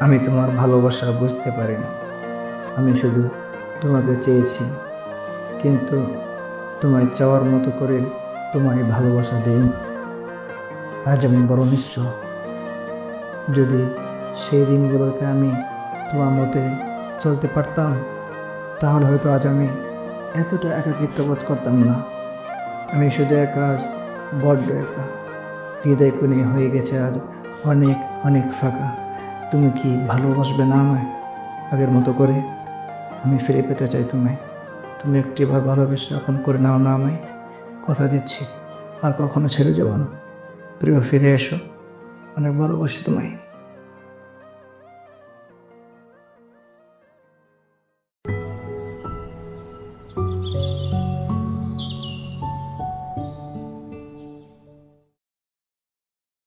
আমি তোমার ভালোবাসা বুঝতে পারিনি। আমি শুধু তোমাকে চেয়েছি, কিন্তু তোমায় চাওয়ার মতো করে তোমায় ভালোবাসা দেই আজ আমি বড় নিঃস্ব। যদি সেই দিনগুলোতে আমি তোমার মতে চলতে পারতাম, তাহলে হয়তো আজ আমি এতটা একাকিত্ব বোধ করতাম না। আমি শুধু একা বড্ড একা। হৃদয় কোণে হয়ে গেছে আজ অনেক অনেক ফাঁকা। তুমি কি ভালোবাসবে না আমায়? আগের মতো করে আমি ফিরে পেতে চাই তোমায়। তুমি একটিবার ভালোবেসে আপন করে নাও না আমায়। কথা দিচ্ছি, আর কখনো ছেড়ে যাব না। প্রিয়, ফিরে এসো। অনেক ভালোবাসি তোমায়।